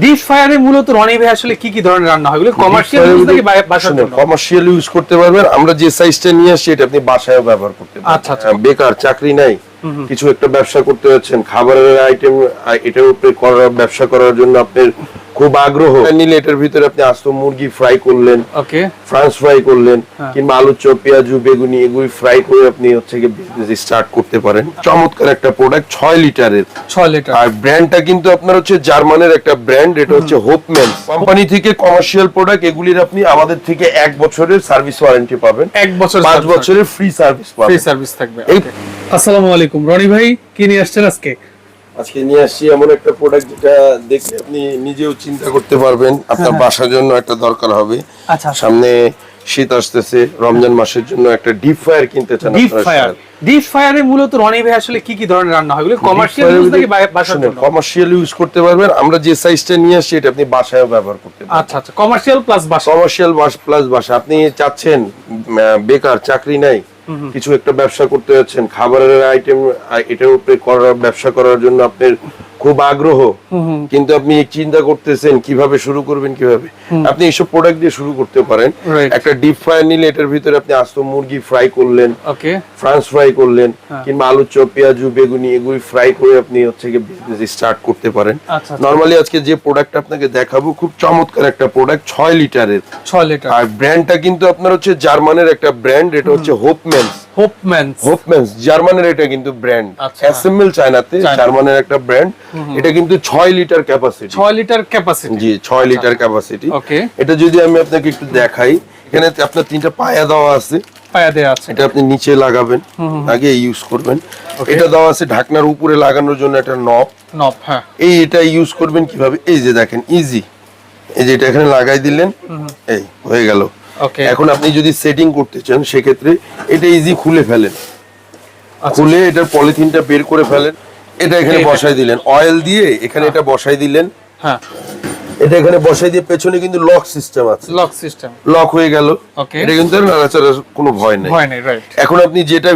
Deep ফায়ারে মূলত রনি ভাই আসলে কি কি ধরনের রান্না হয়? কমার্শিয়াল ইউজ নাকি বাসার জন্য? কমার্শিয়াল ইউজ করতে পারবেন। আমরা যে সাইজটা নিয়ে আসি এটা আপনি বাসায় ব্যবহার করতে পারবেন। আচ্ছা, আচ্ছা। হ্যাঁ, বেকার চাকরি নাই। কিছু একটা ব্যবসা করতে যাচ্ছেন খাবারের আইটেম এটার উপরে করার ব্যবসা করার জন্য আপনার খুব আগ্রহ। নিলে এটার ভিতরে আপনি আস্ত মুরগি ফ্রাই করলেন ওকে ফ্রান্স ফ্রাই করলেন হ্যাঁ। কিংবা আলু চপ পেঁয়াজু বেগুনি এগুলি ফ্রাই করে আপনি হচ্ছে গিয়ে বিজনেস স্টার্ট করতে পারেন। চমৎকার একটা প্রোডাক্ট ছয় লিটারের। 6 লিটার। আর ব্র্যান্ডটা কিন্তু আপনার হচ্ছে জার্মানের একটা ব্র্যান্ড এটা হচ্ছে হোপম্যান কোম্পানি থেকে কমার্শিয়াল প্রোডাক্ট এগুলির আপনি আমাদের থেকে এক বছরের সার্ভিস ওয়ারেন্টি পাবেন। এক বছর পাঁচ বছরের ফ্রি সার্ভিস পাবেন। ফ্রি সার্ভিস থাকবে. আসসালামু আলাইকুম। রনি ভাই কি নিয়ে আসছেন আজকে? আজকে নিয়ে আসছি এমন একটা প্রোডাক্ট যেটা দেখলে আপনি নিজেও চিন্তা করতে পারবেন। আপনার বাসার জন্য একটা দরকার হবে। হ্যাঁ, আচ্ছা। সামনে শীত আসতেছে রমজান মাসের জন্য একটা ডিপ ফায়ার কিনতে চান ডিপ ফায়ার ডিপ ফায়ারে মূলত রনি ভাই আসলে কি কি ধরনের রান্না হয়? এগুলো কমার্শিয়াল ইউজ নাকি বাসার জন্য? কমার্শিয়াল ইউজ করতে পারবেন। আমরা যে সাইজটা নিয়ে আসছি এটা আপনি বাসায়ও ব্যবহার করতে পারবেন আচ্ছা আচ্ছা। কমার্শিয়াল প্লাস বাসা। কমার্শিয়াল বাস প্লাস বাসা। আপনি চাচ্ছেন বেকার চাকরি নাই কিছু একটা ব্যবসা করতে যাচ্ছেন খাবারের আইটেম এটার উপরে করার ব্যবসা করার জন্য আপনার খুব আগ্রহ। কিন্তু আপনি চিন্তা করতেছেন কীভাবে শুরু করবেন কীভাবে? আপনি এইসব প্রোডাক্ট দিয়ে শুরু করতে পারেন। একটা ডিপ ফ্রাই নিলে এটার ভিতরে আপনি আস্ত মুরগি ফ্রাই করলেন ওকে ফ্রান্স ফ্রাই করলেন হ্যাঁ। কিংবা আলু চপ পেঁয়াজু বেগুনি এগুলি ফ্রাই করে আপনি হচ্ছে স্টার্ট করতে পারেন। আচ্ছা, আচ্ছা। নরমালি আজকে যে প্রোডাক্ট আপনাকে দেখাবো খুব চমৎকার একটা প্রোডাক্ট ছয় লিটারের ছয় লিটার আর ব্র্যান্ডটা কিন্তু আপনার হচ্ছে জার্মানের একটা ব্র্যান্ড এটা হচ্ছে হোপম্যান হোপম্যান হোপম্যান জার্মানের এটা কিন্তু ব্র্যান্ড। অ্যাসেম্বল চায়নাতে জার্মানের একটা ব্র্যান্ড এটা কিন্তু ছয় লিটার ক্যাপাসিটি 6 লিটার ক্যাপাসিটি জি ছয় লিটার ক্যাপাসিটি Okay. এটা যদি আমি আপনাকে একটু দেখাই এখানে আপনার তিনটা পায়া দেওয়া আছে। পায়া দেয়া আছে। এটা আপনি নিচে লাগাবেন আগে ইউজ করবেন। এটা দেওয়া আছে ঢাকনার উপরে লাগানোর জন্য একটা নব নব হ্যাঁ। এই এটা ইউজ করবেন কীভাবে? এই যে দেখেন ইজি এই যে এটা এখানে লাগাই দিলেন এই হয়ে গেল। ওকে এখন আপনি যদি সেটিং করতে চান সেক্ষেত্রে এটা ইজি খুলে ফেলেন। আচ্ছা। খুলে এটার পলিথিনটা বের করে ফেলেন। এটা এখানে বসাই দিলেন। অয়েল দিয়ে এখানে এটা বসাই দিলেন। হ্যাঁ। এটা এখানে বসাই দিয়ে পেছনে কিন্তু লক সিস্টেম আছে। লক সিস্টেম লক হয়ে গেল. এটা কিন্তু নাড়াচাড়ার কোনো ভয় নেই। হয় নাই রাইট এখন আপনি যেটা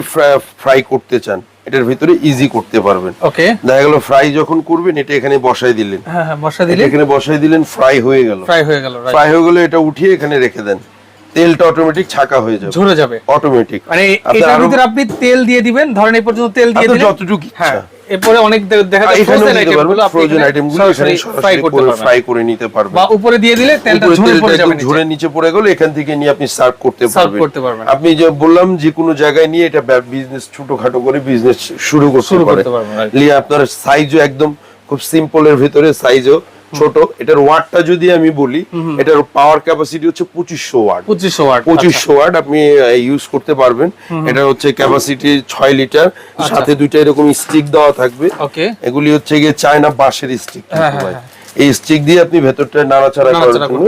ফ্রাই করতে চান এটার ভিতরে ইজি করতে পারবেন। ওকে দেখা গেল ফ্রাই যখন করবেন এটা এখানে বসাই দিলেন। হ্যাঁ হ্যাঁ বসা এটা দিলে এখানে বসাই দিলেন ফ্রাই হয়ে গেল। ফ্রাই হয়ে গেল ফ্রাই হয়ে গেলে এটা উঠিয়ে এখানে রেখে দেন। তেলটা অটোমেটিক ছাকা হয়ে যাবে। ঝরে যাবে। অটোমেটিক মানে এটার ভিতরে আপনি তেল দিয়ে দিবেন ধরেন এই পর্যন্ত তেল দিয়ে দিলেন। যতটুকু হ্যাঁ এরপরে অনেক দেখা যায় ফ্রোজেন নিতে আইটেম পারবেন। গুলো আপনি ফ্রোজেন এখানে আইটেমগুলো সরাসরি এখানে ফ্রাই করতে পারবেন। ফ্রাই করে নিতে পারবেন। বা উপরে দিয়ে দিলে তেলটা ঝরে পড়ে যাবে ঝরে নিচে পড়ে গেল এখান থেকে নিয়ে আপনি সার্ভ করতে Serve পারবেন। করতে পারবেন। আপনি যে বললাম যে কোনো জায়গায় নিয়ে এটা বিজনেস ছোটখাটো করে বিজনেস শুরু করতে শুরু করতে পারবেন, নিয়ে আপনার সাইজও একদম খুব সিম্পলের ভিতরে সাইজও ছোট এটার ওয়াটটা যদি আমি বলি এটার পাওয়ার ক্যাপাসিটি হচ্ছে পঁচিশশো ওয়াট। পঁচিশশো ওয়াট পঁচিশশো ওয়াট আপনি ইউজ করতে পারবেন। এটা হচ্ছে ক্যাপাসিটি ছয় লিটার আচ্ছা। সাথে দুইটা এরকম স্টিক দেওয়া থাকবে। এগুলি হচ্ছে গিয়ে চায়না বাঁশের স্টিক এই স্টিক দিয়ে আপনি ভেতরটা নাড়াচাড়া করতে পারবেন,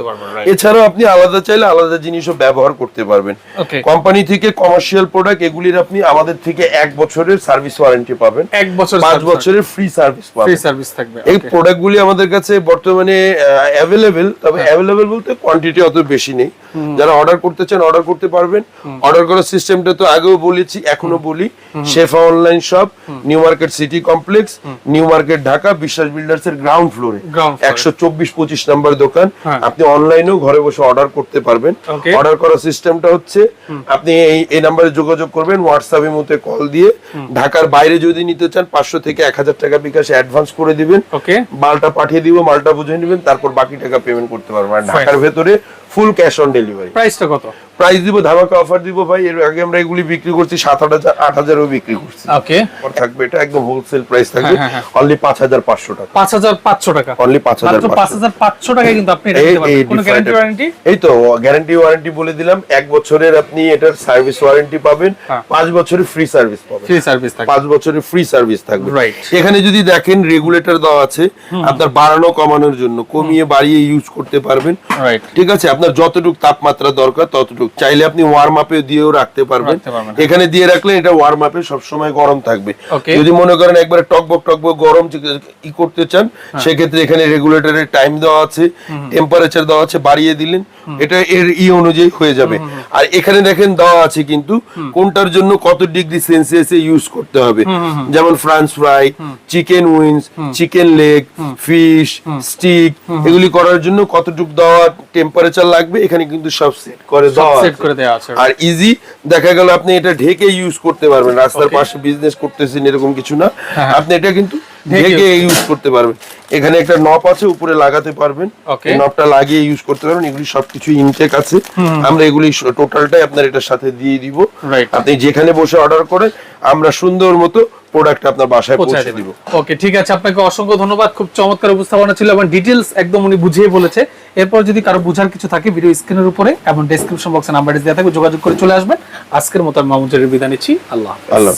এছাড়াও আপনি আলাদা চাইলে আলাদা জিনিসও ব্যবহার করতে পারবেন। কোম্পানি থেকে কমার্শিয়াল প্রোডাক্ট এগুলির আপনি আমাদের থেকে এক বছরের সার্ভিস ওয়ারেন্টি পাবেন। এক বছর পাঁচ বছরের ফ্রি সার্ভিস ফ্রি পাবেন। সার্ভিস থাকবে এই প্রোডাক্টগুলি আমাদের কাছে বর্তমানে অ্যাভেলেবেল তবে। অ্যাভেলেবেল বলতে কোয়ান্টিটি অত বেশি নেই। যারা অর্ডার করতে চান অর্ডার করতে পারবেন। অর্ডার করার সিস্টেমটা তো আগেও বলেছি এখনও বলি। Shefa online shop new market city complex new market Dhaka Biswas builders এর গ্রাউন্ড ফ্লোরে। একশো চব্বিশ পঁচিশ নাম্বার দোকান। হ্যাঁ। আপনি অনলাইনেও ঘরে বসে অর্ডার করতে পারবেন. অর্ডার করার সিস্টেমটা হচ্ছে আপনি এই এই নাম্বারে যোগাযোগ করবেন হোয়াটসঅ্যাপের মধ্যে কল দিয়ে ঢাকার বাইরে যদি নিতে চান পাঁচশো থেকে এক হাজার টাকা বিকাশে অ্যাডভান্স করে দিবেন। ওকে মালটা পাঠিয়ে দিব মালটা বুঝে নেবেন তারপর বাকি টাকা পেমেন্ট করতে পারবেন। ঢাকার ভেতরে ফুল ক্যাশ অন ডেলিভারি প্রাইসটা কত? প্রাইস দিব ধামাকা অফার দিব ভাই। এর আগে আমরা এগুলি বিক্রি করছি সাত আট হাজার আট হাজারও বিক্রি করছি। ওকে থাকবে এটা একদম হোলসেল প্রাইস থাকবে। হ্যাঁ, হ্যাঁ, অনলি পাঁচ হাজার পাঁচশো টাকা। পাঁচ হাজার পাঁচশো টাকা। অনলি পাঁচ হাজার পাঁচ হাজার পাঁচশো টাকায় কিন্তু আপনি কোনো গ্যারান্টি ওয়ারেন্টি এই তো গ্যারান্টি ওয়ারেন্টি বলে দিলাম। এক বছরের আপনি এটার সার্ভিস ওয়ারেন্টি পাবেন। হ্যাঁ। পাঁচ বছরের ফ্রি সার্ভিস পাবেন। ফ্রি সার্ভিস থাকবে। পাঁচ বছরের ফ্রি সার্ভিস থাকবে. এখানে যদি দেখেন রেগুলেটর দেওয়া আছে আপনার বাড়ানো কমানোর জন্য। কমিয়ে বাড়িয়ে ইউজ করতে পারবেন। রাইট ঠিক আছে? আপনার যতটুকু তাপমাত্রা দরকার ততটুকু চাইলে আপনি ওয়ার্ম আপে দিয়েও রাখতে পারবেন। এখানে দিয়ে রাখলে এটা ওয়ার্ম আপে সবসময় গরম থাকবে। যদি মনে করেন একবারে টকবক টকবক গরম ই করতে চান হ্যাঁ। সেক্ষেত্রে এখানে রেগুলেটরের টাইম দেওয়া আছে টেম্পারেচার দেওয়া আছে বাড়িয়ে দিলেন। এটা এর ই অনুযায়ী হয়ে যাবে। আর এখানে দেখেন দেওয়া আছে কিন্তু কোনটার জন্য কত ডিগ্রি সেলসিয়াসে ইউজ করতে হবে। যেমন French fry chicken wings chicken leg fish stick এগুলি করার জন্য কতটুকু দেওয়া টেম্পারেচার লাগবে এখানে কিন্তু সব সেট করে দেওয়া সেট করে দেওয়া আছে আর ইজি দেখা গেল আপনি এটা ঢেকে ইউজ করতে পারবেন। রাস্তার পাশে বিজনেস করতেছেন এরকম কিছু না। হ্যাঁ। আপনি এটা কিন্তু ঢেকে ইউজ করতে পারবেন। এখানে একটা নব আছে উপরে লাগাতে পারবেন. এই নবটা লাগিয়ে ইউজ করতে পারবেন। এগুলি সবকিছু ইনটেক আছে। আমরা এগুলি টোটালটাই আপনার এটার সাথে দিয়ে দিব। আপনি যেখানে বসে অর্ডার করেন আমরা সুন্দর মতো প্রোডাক্ট আপনার বাসায় পৌঁছে দিব। ওকে ঠিক আছে। আপনাকে অসংখ্য ধন্যবাদ। খুব চমৎকার উপস্থাপনা ছিল এবং ডিটেলস একদম উনি বুঝিয়ে বলেছে। এরপর যদি কারও বুঝার কিছু থাকে ভিডিও স্ক্রিনের উপরে এবং ডেসক্রিপশন বক্সে নাম্বার দেওয়া থাকবে যোগাযোগ করে চলে আসবেন। আজকের মতো আমি মামুজের বিদায় নিচ্ছি। আল্লাহ আল্লাহ